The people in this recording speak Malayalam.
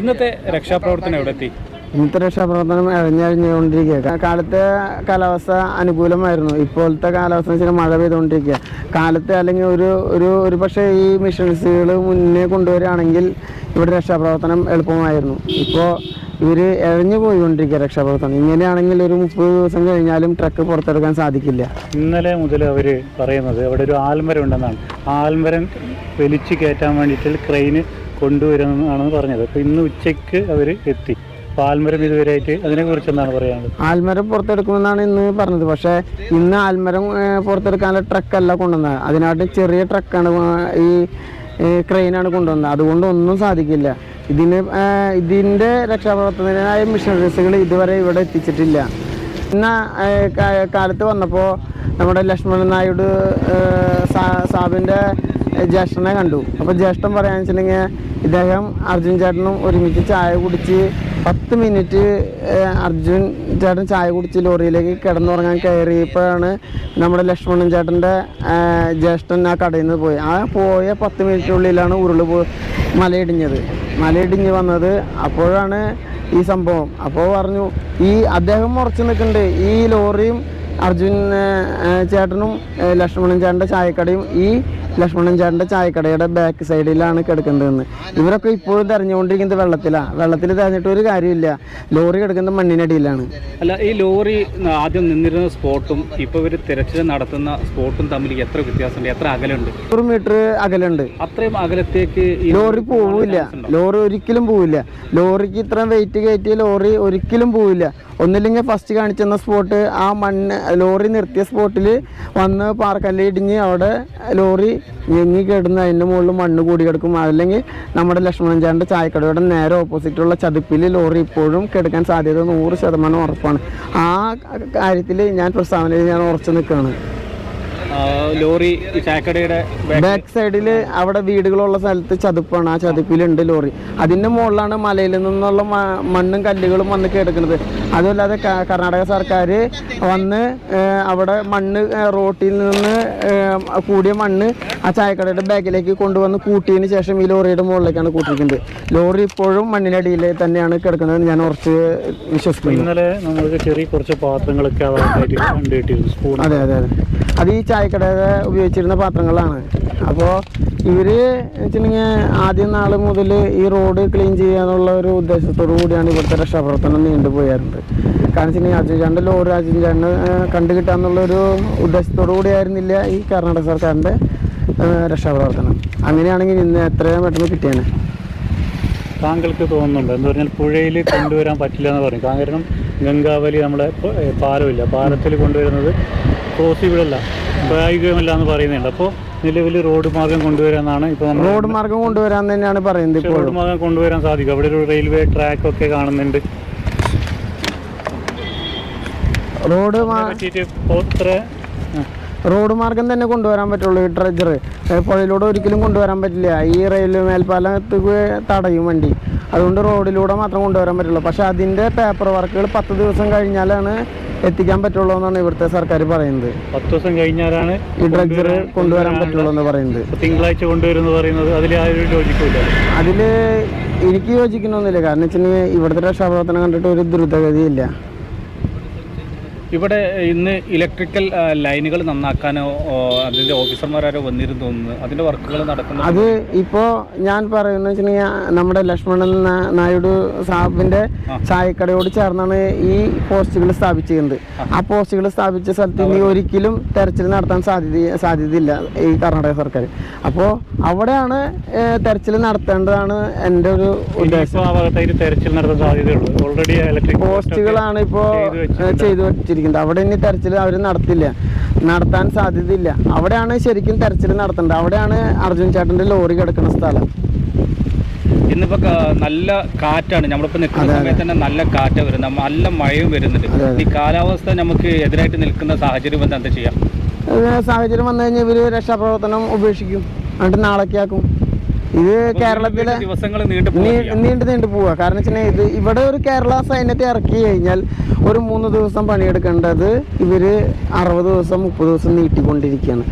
ഇന്നത്തെ രക്ഷാപ്രവർത്തനം എവിടെ എത്തി ഇന്നത്തെ രക്ഷാപ്രവർത്തനം ഇഴഞ്ഞഴിഞ്ഞുകൊണ്ടിരിക്കുക കാലത്തെ കാലാവസ്ഥ അനുകൂലമായിരുന്നു. ഇപ്പോഴത്തെ കാലാവസ്ഥ വെച്ചാൽ മഴ പെയ്തുകൊണ്ടിരിക്കുക കാലത്തെ അല്ലെങ്കിൽ ഒരു ഒരു ഒരു പക്ഷേ ഈ മിഷൻസുകൾ മുന്നേ കൊണ്ടുവരികയാണെങ്കിൽ ഇവിടെ രക്ഷാപ്രവർത്തനം എളുപ്പമായിരുന്നു. ഇപ്പോൾ ഇവർ ഇഴഞ്ഞു പോയിക്കൊണ്ടിരിക്കുക രക്ഷാപ്രവർത്തനം. ഇങ്ങനെയാണെങ്കിൽ ഒരു മുപ്പത് ദിവസം കഴിഞ്ഞാലും ട്രക്ക് പുറത്തെടുക്കാൻ സാധിക്കില്ല. ഇന്നലെ മുതൽ അവർ പറയുന്നത് അവിടെ ഒരു ആൽമരം ഉണ്ടെന്നാണ്. ആ ആൽമരം വലിച്ചു കയറ്റാൻ വേണ്ടിയിട്ട് ക്രെയിന് കൊണ്ടുവരുമെന്നാണ് പറഞ്ഞത്. അപ്പോൾ ഇന്ന് ഉച്ചയ്ക്ക് അവർ എത്തി. ആൽമരം ഇതുവരെയായിട്ട് അതിനെക്കുറിച്ച് എന്താണ് പറയാനുള്ളത്? ആൽമരം പുറത്തെടുക്കുമെന്നാണ് ഇന്ന് പറഞ്ഞത്. പക്ഷേ ഇന്ന് ആൽമരം പുറത്തെടുക്കാനുള്ള ട്രക്കല്ല കൊണ്ടുവന്നത്. അതിനായിട്ട് ചെറിയ ട്രക്കാണ് ഈ ക്രെയിനാണ് കൊണ്ടുവന്നത്. അതുകൊണ്ട് ഒന്നും സാധിക്കില്ല. ഇതിന് ഇതിന്റെ രക്ഷാപ്രവർത്തനത്തിനായ മിഷനറീസുകൾ ഇതുവരെ ഇവിടെ എത്തിച്ചിട്ടില്ല. ഇന്ന് കാലത്ത് വന്നപ്പോൾ നമ്മുടെ ലക്ഷ്മണൻ നായിഡു സാബിന്റെ ജ്യേഷ്ഠനെ കണ്ടു. അപ്പോൾ ജ്യേഷ്ഠൻ പറയാന്ന് വെച്ചിട്ടുണ്ടെങ്കിൽ ഇദ്ദേഹം അർജുൻ ചേട്ടനും ഒരുമിച്ച് ചായ കുടിച്ച് പത്ത് മിനിറ്റ് അർജുൻ ചേട്ടൻ ചായ കുടിച്ച് ലോറിയിലേക്ക് കിടന്നുറങ്ങാൻ കയറിയപ്പോഴാണ് നമ്മുടെ ലക്ഷ്മണൻ ചേട്ടന്റെ ജ്യേഷ്ഠൻ ആ കടയിൽ നിന്ന് പോയി. ആ പോയ പത്ത് മിനിറ്റിനുള്ളിലാണ് ഉരുൾ പോ മലയിടിഞ്ഞത്. മലയിടിഞ്ഞ് വന്നത് അപ്പോഴാണ് ഈ സംഭവം. അപ്പോൾ പറഞ്ഞു ഈ അദ്ദേഹം ഉറച്ചു നിൽക്കുന്നുണ്ട്. ഈ ലോറിയും അർജുൻ ചേട്ടനും ലക്ഷ്മണൻ ചേട്ടന്റെ ചായക്കടയും ഈ ലക്ഷ്മണൻ ചേട്ടന്റെ ചായക്കടയുടെ ബാക്ക് സൈഡിലാണ് കിടക്കേണ്ടതെന്ന് ഇവരൊക്കെ ഇപ്പോഴും തെരഞ്ഞുകൊണ്ടിരിക്കുന്നത് വെള്ളത്തിലാണ് വെള്ളത്തിൽ തെരഞ്ഞിട്ട് ഒരു കാര്യമില്ല ലോറി കിടക്കുന്നത് മണ്ണിനടിയിലാണ് അല്ല ഈ ലോറി ആദ്യം നിന്നിരുന്ന സ്പോട്ടും ഇപ്പോൾ ഇവർ തിരച്ചിൽ നടത്തുന്ന സ്പോട്ടും തമ്മിൽ എത്ര വ്യത്യാസമുണ്ട്? എത്ര അകലുണ്ട്? നൂറ് മീറ്റർ അകലുണ്ട്. അത്രയും അകലത്തേക്ക് ലോറി പോവില്ല. ലോറി ഒരിക്കലും പോവില്ല. ലോറിക്ക് ഇത്രയും വെയിറ്റ് കയറ്റിയ ലോറി ഒരിക്കലും പോവില്ല. ഒന്നില്ലെങ്കിൽ ഫസ്റ്റ് കാണിച്ചെന്ന സ്പോട്ട് ആ മണ്ണ് ലോറി നിർത്തിയ സ്പോട്ടിൽ വന്ന് പാർക്കല്ലേ ഇടിഞ്ഞ് അവിടെ ലോറി ഞെങ്ങി കിടന്ന് അതിന്റെ മുകളിൽ മണ്ണ് കൂടി കിടക്കും. അതല്ലെങ്കിൽ നമ്മുടെ ലക്ഷ്മണൻ ചാന്റെ ചായക്കടയുടെ നേരെ ഓപ്പോസിറ്റുള്ള ചതുപ്പിൽ ലോറി ഇപ്പോഴും കിടക്കാൻ സാധ്യത നൂറ് ശതമാനം ഉറപ്പാണ്. ആ കാര്യത്തിൽ ഞാൻ പ്രസ്താവനയിൽ ഞാൻ ഉറച്ചു നിൽക്കുകയാണ്. ലോറി ചാക്കടയുടെ ചായക്കടയുടെ ബാക്ക് സൈഡിൽ അവിടെ വീടുകളുള്ള സ്ഥലത്ത് ചതുപ്പാണ്. ആ ചതുപ്പിലുണ്ട് ലോറി. അതിന്റെ മുകളിലാണ് മലയിൽ നിന്നുള്ള മണ്ണും കല്ലുകളും വന്ന് കിടക്കുന്നത്. അതുമല്ലാതെ കർണാടക സർക്കാർ വന്ന് അവിടെ മണ്ണ് റോട്ടിൽ നിന്ന് കൂടിയ മണ്ണ് ആ ചായക്കടയുടെ ബാഗിലേക്ക് കൊണ്ടുവന്ന് കൂട്ടിയതിന് ശേഷം ഈ ലോറിയുടെ മുകളിലേക്കാണ് കൂട്ടിയിരിക്കുന്നത്. ലോറി ഇപ്പോഴും മണ്ണിനടിയിൽ തന്നെയാണ് കിടക്കുന്നത് ഞാൻ ഉറച്ച് വിശ്വസിക്കുന്നു. ഇന്നലെ നമ്മൾക്ക് ചെറിയ കുറച്ച് പാത്രങ്ങളൊക്കെ അതെ അതെ അതെ. അത് ഈ ചായക്കടയുടെ ഉപയോഗിച്ചിരുന്ന പാത്രങ്ങളാണ്. അപ്പോൾ ഇവർ വെച്ചിട്ടുണ്ടെങ്കിൽ ആദ്യം നാൾ മുതൽ ഈ റോഡ് ക്ലീൻ ചെയ്യാന്നുള്ള ഒരു ഉദ്ദേശത്തോടു കൂടിയാണ് ഇവിടുത്തെ രക്ഷാപ്രവർത്തനം നീണ്ടുപോയായിരുന്നത് കാരണം വെച്ചിട്ടുണ്ടെങ്കിൽ അർജുൻ ചാണ്ട് ലോറി അർജുൻ ചാണ്ട് കണ്ടു കിട്ടാന്നുള്ളൊരു ഉദ്ദേശത്തോടു കൂടിയായിരുന്നില്ല ഈ കർണാടക സർക്കാരിന്റെ രക്ഷാപ്രവർത്തനം. അങ്ങനെയാണെങ്കിൽ ഇന്ന് എത്രയും പെട്ടെന്ന് കിട്ടിയേനെ? താങ്കൾക്ക് തോന്നുന്നുണ്ട്? എന്ന് പറഞ്ഞാൽ പുഴയിൽ കൊണ്ടുവരാൻ പറ്റില്ല എന്ന് പറയും കാരണം ഗംഗാവലി നമ്മുടെ പാലമില്ല. പാലത്തിൽ കൊണ്ടുവരുന്നത് പോസിബിൾ അല്ല പ്രായോഗികമല്ല എന്ന് പറയുന്നുണ്ട്. അപ്പോൾ നിലവിൽ റോഡ് മാർഗം കൊണ്ടുവരാനാണ് ഇപ്പോൾ നമ്മൾ റോഡ് മാർഗം കൊണ്ടുവരാൻ തന്നെയാണ് പറയുന്നത് റോഡ് മാർഗം കൊണ്ടുവരാൻ സാധിക്കും. അവിടെ ഒരു റെയിൽവേ ട്രാക്ക് ഒക്കെ കാണുന്നുണ്ട്. റോഡ് ഇപ്പോൾ റോഡ് മാർഗം തന്നെ കൊണ്ടുവരാൻ പറ്റുള്ളൂ ഈ ട്രെജറ് പുഴയിലൂടെ ഒരിക്കലും കൊണ്ടുവരാൻ പറ്റില്ല. ഈ റെയിൽവേ മേൽപ്പാലത്തേക്ക് തടയും വണ്ടി. അതുകൊണ്ട് റോഡിലൂടെ മാത്രം കൊണ്ടുവരാൻ പറ്റുള്ളൂ. പക്ഷെ അതിന്റെ പേപ്പർ വർക്കുകൾ പത്ത് ദിവസം കഴിഞ്ഞാലാണ് എത്തിക്കാൻ പറ്റുള്ളൂ എന്നാണ് ഇവിടുത്തെ സർക്കാർ പറയുന്നത്. പത്ത് ദിവസം കഴിഞ്ഞാലാണ് ഈ ഡ്രഗ്സ് കൊണ്ടുവരാൻ പറ്റുള്ളൂ എന്ന് പറയുന്നത്. തിങ്കളാഴ്ച കൊണ്ടുവരുന്നു പറയുന്നത് അതിൽ ആ ഒരു ലോജിക്കില്ല അതിൽ എനിക്ക് യോജിക്കണമെന്നില്ല കാരണം വെച്ചിട്ടുണ്ടെങ്കിൽ ഇവിടുത്തെ രക്ഷാപ്രവർത്തനം കണ്ടിട്ട് ഒരു ദ്രുതഗതിയില്ല. ഇവിടെ ഇന്ന് ഇലക്ട്രിക്കൽ ലൈനുകൾ നന്നാക്കാനോ അതിന്റെ ഓഫീസർമാരോ വന്നിരുന്നു തോന്നുന്നു. അതിന്റെ വർക്കുകൾ നടക്കുന്നു അത് ഇപ്പോൾ ഞാൻ പറയുന്നത് വെച്ചിട്ടുണ്ടെങ്കിൽ നമ്മുടെ ലക്ഷ്മണൻ നായിഡു സാഹിബിന്റെ ചായക്കടയോട് ചേർന്നാണ് ഈ പോസ്റ്റുകൾ സ്ഥാപിച്ചിരുന്നത് ആ. പോസ്റ്റുകൾ സ്ഥാപിച്ച സ്ഥലത്ത് ഇനി ഒരിക്കലും തെരച്ചിൽ നടത്താൻ സാധ്യത സാധ്യതയില്ല ഈ കർണാടക സർക്കാർ. അപ്പോൾ അവിടെയാണ് തെരച്ചിൽ നടത്തേണ്ടതാണ് എന്റെ ഒരു ഉദ്ദേശം. തെരച്ചിൽ നടത്താൻ സാധ്യതയുള്ളൂ. ഓൾറെഡി പോസ്റ്റുകളാണ് ഇപ്പോൾ ചെയ്തു വെച്ചിട്ടുണ്ട്. വെച്ചിരിക്കുന്നത് അവിടെ ഇനി തെരച്ചിൽ അവർ നടത്തില്ല. നടത്താൻ സാധ്യതയില്ല. അവിടെയാണ് ശരിക്കും തെരച്ചിൽ നടത്തേണ്ടത്. അവിടെയാണ് അർജുൻ ചേട്ടന്റെ ലോറി കിടക്കുന്ന സ്ഥലം. ഇന്നിപ്പോ നല്ല കാറ്റാണ്. നമ്മളിപ്പോ നിൽക്കുന്ന സമയത്ത് തന്നെ നല്ല കാറ്റ് വരുന്നത്. നല്ല മഴയും വരുന്നുണ്ട്. ഈ കാലാവസ്ഥ നമുക്ക് എതിരായിട്ട് നിൽക്കുന്ന സാഹചര്യം എന്താ? ചെയ്യാം? സാഹചര്യം വന്നു കഴിഞ്ഞാൽ ഇവർ രക്ഷാപ്രവർത്തനം ഉപേക്ഷിക്കും. എന്നിട്ട് നാളേക്കാക്കും ഇത് കേരളത്തിലെ നീണ്ടു നീണ്ടു പോവാ കാരണം വെച്ചാൽ ഇത് ഇവിടെ ഒരു കേരള സൈന്യത്തെ ഇറക്കി കഴിഞ്ഞാൽ ഒരു മൂന്ന് ദിവസം പണിയെടുക്കേണ്ടത് ഇവർ അറുപത് ദിവസം മുപ്പത് ദിവസം നീട്ടിക്കൊണ്ടിരിക്കുകയാണ്.